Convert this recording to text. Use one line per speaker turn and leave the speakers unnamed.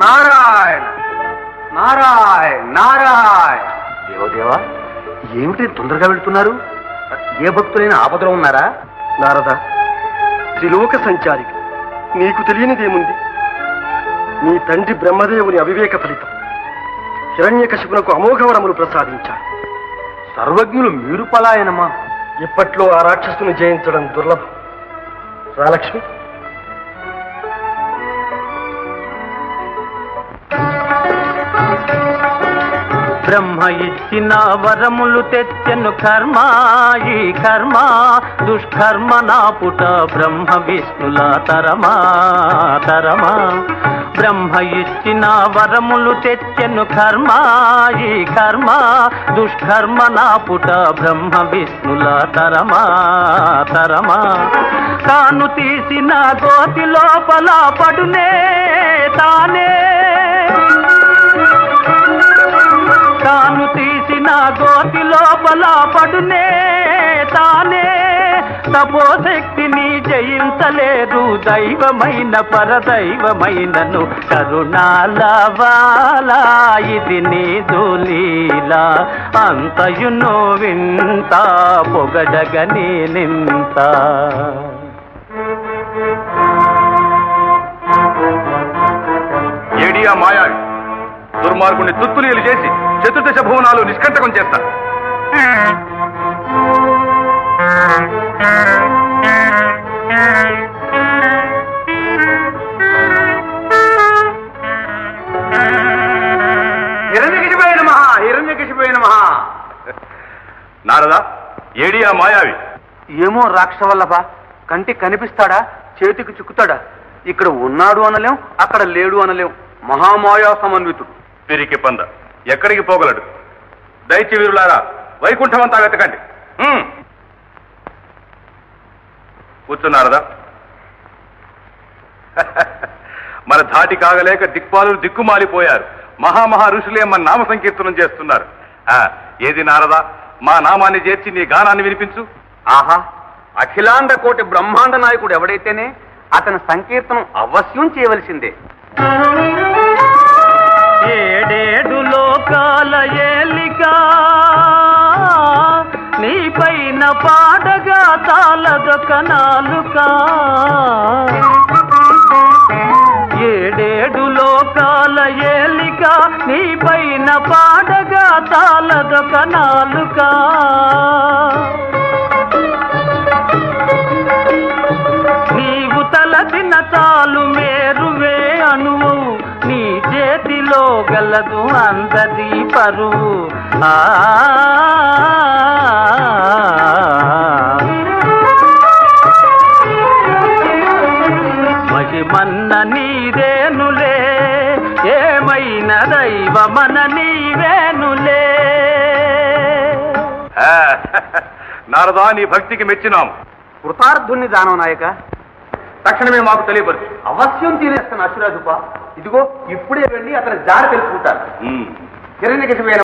నారాయణ. నారాయణ నారాయణ. దేవదేవా ఏమిటి తొందరగా వెళ్తున్నారు? ఏ భక్తులైనా ఆపదలో ఉన్నారా?
నారద త్రిలోక సంచారికి నీకు తెలియనిదేముంది? నీ తండ్రి బ్రహ్మదేవుని అవివేక ఫలితం. హిరణ్యకశిపునకు అమోఘవరములు ప్రసాదించాడు
సర్వజ్ఞులు మీరు పలాయనమా?
ఇప్పట్లో ఆ రాక్షసుని జయించడం దుర్లభం. రాలక్ష్మి
బ్రహ్మ ఇచ్చిన వరములు తెచ్చెను కర్మ ఈ కర్మ దుష్కర్మ నా పుట బ్రహ్మ విష్ణుల తరమా తరమా. బ్రహ్మ ఇచ్చిన వరములు తెచ్చెను కర్మ ఈ కర్మ దుష్కర్మ నా పుట బ్రహ్మ విష్ణుల తరమా తరమా. తాను తీసిన గోతి లోపల పడునే తాను తీసిన గోతి లోపల పడునే తానే. తపోశక్తిని జయించలేదు దైవమైన పరదైవమైనను కరుణాలవాలా. ఇది నీదు లీలా అంతయును వింత పొగడగని నింత.
దుర్మార్గుని తుత్తులీలు చేసి చతుర్దశ భువనాలు నిష్కంటకం చేస్తా.
హిరణ్యకిషిపోయిన మహా హిరణ్యకిషిపోయిన మహా
నారదా ఏడియా మాయావి?
ఏమో రాక్షవల్లభ కంటికి కనిపిస్తాడా చేతికి చిక్కుతాడా? ఇక్కడ ఉన్నాడు అనలేం అక్కడ లేడు అనలేం. మహామాయా సమన్వితుడు.
పిరికి పంద. ఎక్కడికి పోగలడు? దయచి వీరులారా వైకుంఠమంతా వెతకండి. కూర్చున్నారదా? మన ధాటి కాగలేక దిక్పాలు దిక్కుమాలిపోయారు. మహామహా ఋషులే మన నామ సంకీర్తనం చేస్తున్నారు. ఆ, ఏది నారదా? మా నామాన్ని చేర్చి నీ గానాన్ని వినిపించు.
ఆహా అఖిలాండ కోటి బ్రహ్మాండ నాయకుడు ఎవడైతేనే అతని సంకీర్తనం అవశ్యం చేయవలసిందే.
ఏడేడు లోకాల ఏలిక. నీ పైన పాడగా తాళదొక నాలుక ఏడేడు లోకాల ఏలిక నీ పైన పాడగా తాళదొక నాలుక చేతిలో గలదు అందది పరువు. ఆ. మహిమన్న నీరేనులే ఏమైన దైవమన నీవేనులే.
నారదా నీ భక్తికి మెచ్చినాం.
కృతార్థుని దానం నాయక.
తక్షణమే మాకు తెలియపరచు.
అవశ్యం తీరేస్తాను అసురాజుప ఇదిగో ఇప్పుడే వెళ్ళి అతని తెలుసుకుంటాను
హ్మ్.
హిరణ్యకశిపోయిన